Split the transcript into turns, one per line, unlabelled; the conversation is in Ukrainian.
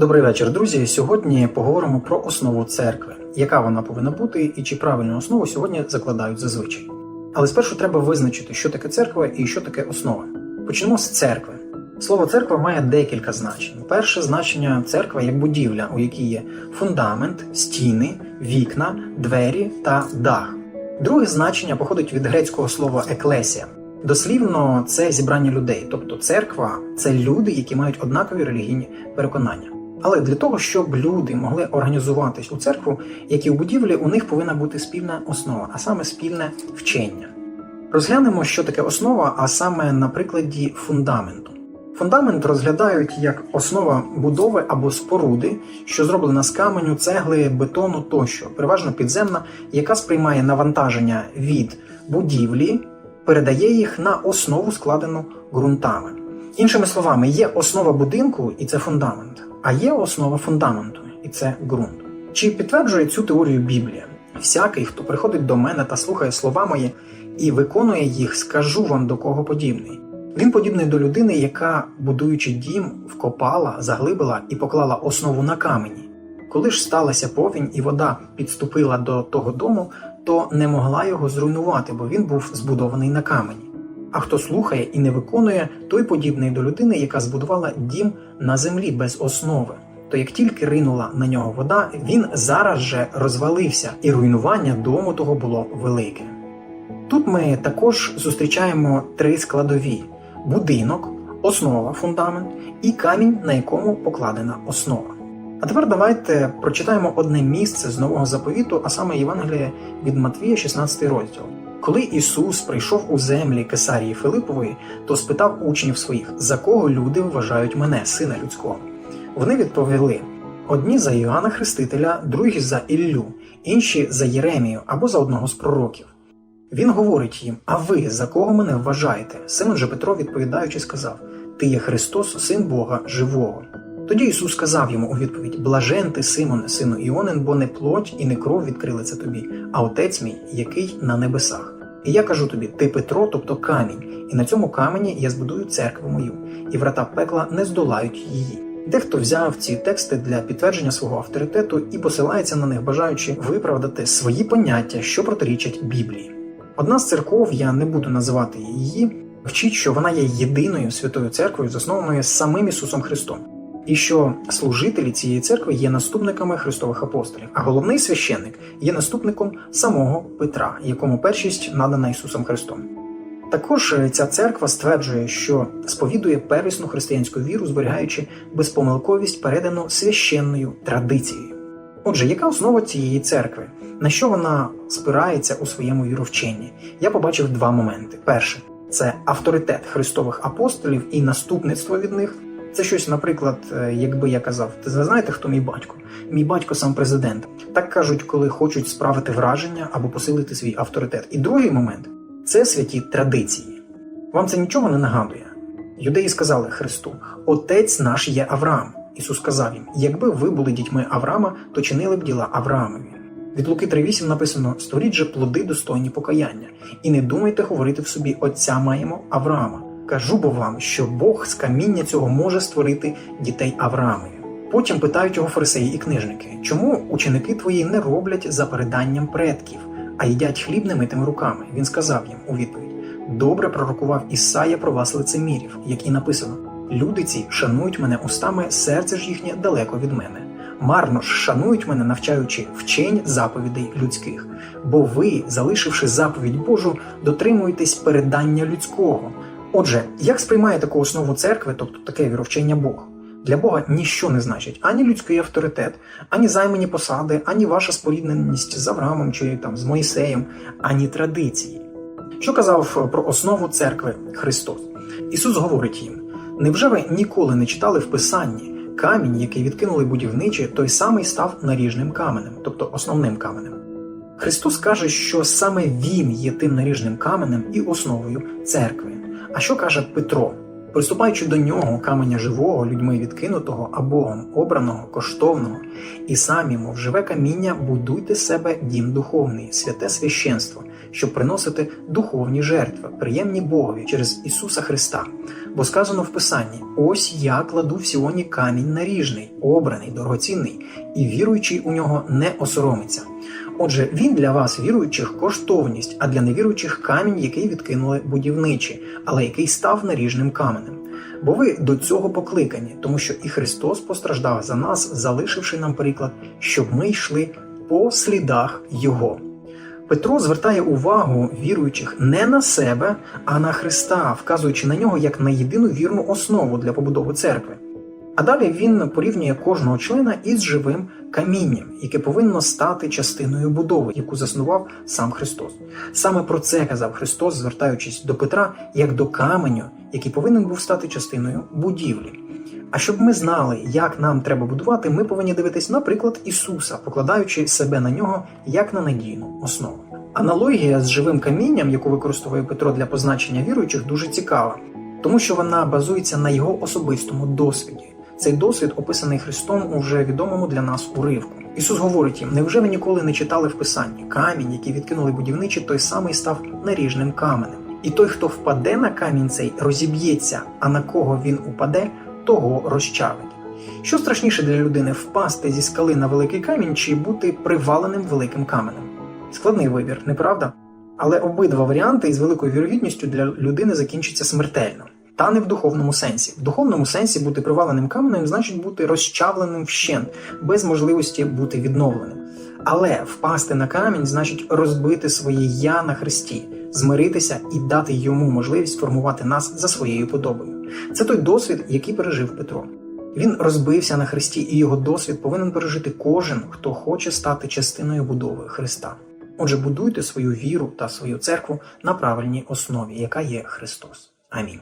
Добрий вечір, друзі. Сьогодні поговоримо про основу церкви, яка вона повинна бути і чи правильну основу сьогодні закладають зазвичай. Але спершу треба визначити, що таке церква і що таке основа. Почнемо з церкви. Слово церква має декілька значень. Перше значення церква як будівля, у якій є фундамент, стіни, вікна, двері та дах. Друге значення походить від грецького слова еклесія. Дослівно це зібрання людей, тобто церква це люди, які мають однакові релігійні переконання. Але для того, щоб люди могли організуватись у церкву, як і у будівлі, у них повинна бути спільна основа, а саме спільне вчення. Розглянемо, що таке основа, а саме на прикладі фундаменту. Фундамент розглядають як основа будови або споруди, що зроблена з каменю, цегли, бетону тощо, переважно підземна, яка сприймає навантаження від будівлі, передає їх на основу, складену ґрунтами. Іншими словами, є основа будинку, і це фундамент, а є основа фундаменту, і це ґрунт. Чи підтверджує цю теорію Біблія? Всякий, хто приходить до мене та слухає слова мої і виконує їх, скажу вам до кого подібний. Він подібний до людини, яка, будуючи дім, вкопала, заглибила і поклала основу на камені. Коли ж сталася повінь і вода підступила до того дому, то не могла його зруйнувати, бо він був збудований на камені. А хто слухає і не виконує, той подібний до людини, яка збудувала дім на землі без основи. То як тільки ринула на нього вода, він зараз же розвалився, і руйнування дому того було велике. Тут ми також зустрічаємо три складові: будинок, основа, фундамент і камінь, на якому покладена основа. А тепер давайте прочитаємо одне місце з нового заповіту, а саме Євангеліє від Матвія, 16 розділ. Коли Ісус прийшов у землі Кесарії Филипової, то спитав учнів своїх, за кого люди вважають мене, сина людського. Вони відповіли: одні за Іоанна Хрестителя, другі за Іллю, інші за Єремію або за одного з пророків. Він говорить їм: А ви за кого мене вважаєте? Симон же Петро, відповідаючи, сказав: Ти є Христос, син Бога живого. Тоді Ісус сказав йому у відповідь: Блажен ти, Симоне, сину Іонин, бо не плоть і не кров відкрили це тобі, а отець мій, який на небесах. І я кажу тобі: ти Петро, тобто камінь, і на цьому камені я збудую церкву мою, і врата пекла не здолають її. Дехто взяв ці тексти для підтвердження свого авторитету і посилається на них, бажаючи виправдати свої поняття, що протирічать Біблії. Одна з церков, я не буду називати її, вчить, що вона є єдиною святою церквою, заснованою самим Ісусом Христом, і що служителі цієї церкви є наступниками Христових апостолів, а головний священник є наступником самого Петра, якому першість надана Ісусом Христом. Також ця церква стверджує, що сповідує первісну християнську віру, зберігаючи безпомилковість, передану священною традицією. Отже, яка основа цієї церкви? На що вона спирається у своєму віровченні? Я побачив два моменти: перше це авторитет христових апостолів і наступництво від них. Це щось, наприклад, е, якби я казав, ти знаєте, хто мій батько? Мій батько сам президент. Так кажуть, коли хочуть справити враження або посилити свій авторитет. І другий момент це святі традиції. Вам це нічого не нагадує? Юдеї сказали Христу: Отець наш є Авраам. Ісус сказав їм: якби ви були дітьми Авраама, то чинили б діла Авраамові. Від Луки 3.8 написано: Створіть же плоди достойні покаяння, і не думайте говорити в собі Отця маємо Авраама. Кажу бо вам, що Бог з каміння цього може створити дітей Авраамові. Потім питають його фарисеї і книжники, чому ученики твої не роблять за переданням предків, а їдять хліб немитими руками. Він сказав їм у відповідь: Добре пророкував Ісая про вас лицемірів, як і написано: Люди ці шанують мене устами, серце ж їхнє далеко від мене. Марно ж шанують мене, навчаючи вчень заповідей людських. Бо ви, залишивши заповідь Божу, дотримуєтесь передання людського. Отже, як сприймає таку основу церкви, тобто таке віровчення Бог? Для Бога ніщо не значить ані людський авторитет, ані займані посади, ані ваша спорідненість з Авраамом чи там з Моїсеєм, ані традиції. Що казав про основу церкви Христос? Ісус говорить їм: невже ви ніколи не читали в Писанні камінь, який відкинули будівничі, той самий став наріжним каменем, тобто основним каменем? Христос каже, що саме Він є тим наріжним каменем і основою церкви. А що каже Петро? Приступаючи до нього, каменя живого, людьми відкинутого, а Богом обраного, коштовного, і самі, мов живе каміння, будуйте себе дім духовний, святе священство, щоб приносити духовні жертви, приємні Богові через Ісуса Христа. Бо сказано в Писанні: ось я кладу в Сіоні камінь наріжний, обраний, дорогоцінний, і віруючий у нього не осоромиться. Отже, він для вас, віруючих, коштовність, а для невіруючих камінь, який відкинули будівничі, але який став наріжним каменем. Бо ви до цього покликані, тому що і Христос постраждав за нас, залишивши нам приклад, щоб ми йшли по слідах Його. Петро звертає увагу віруючих не на себе, а на Христа, вказуючи на нього як на єдину вірну основу для побудови церкви. А далі він порівнює кожного члена із живим камінням, яке повинно стати частиною будови, яку заснував сам Христос. Саме про це казав Христос, звертаючись до Петра як до каменю, який повинен був стати частиною будівлі. А щоб ми знали, як нам треба будувати, ми повинні дивитись на приклад Ісуса, покладаючи себе на нього як на надійну основу. Аналогія з живим камінням, яку використовує Петро для позначення віруючих, дуже цікава, тому що вона базується на його особистому досвіді. Цей досвід описаний Христом у вже відомому для нас уривку. Ісус говорить їм: невже ви ніколи не читали в Писанні камінь, який відкинули будівничі, той самий став наріжним каменем. І той, хто впаде на камінь цей, розіб'ється, а на кого він упаде, того розчавить. Що страшніше для людини впасти зі скали на великий камінь чи бути приваленим великим каменем? Складний вибір, не правда? Але обидва варіанти із великою вірогідністю для людини закінчаться смертельно. Та не в духовному сенсі. В духовному сенсі бути приваленим каменем значить бути розчавленим вщент, без можливості бути відновленим. Але впасти на камінь значить розбити своє я на хресті, змиритися і дати йому можливість формувати нас за своєю подобою. Це той досвід, який пережив Петро. Він розбився на хресті, і його досвід повинен пережити кожен, хто хоче стати частиною будови Христа. Отже, будуйте свою віру та свою церкву на правильній основі, яка є Христос. Амінь.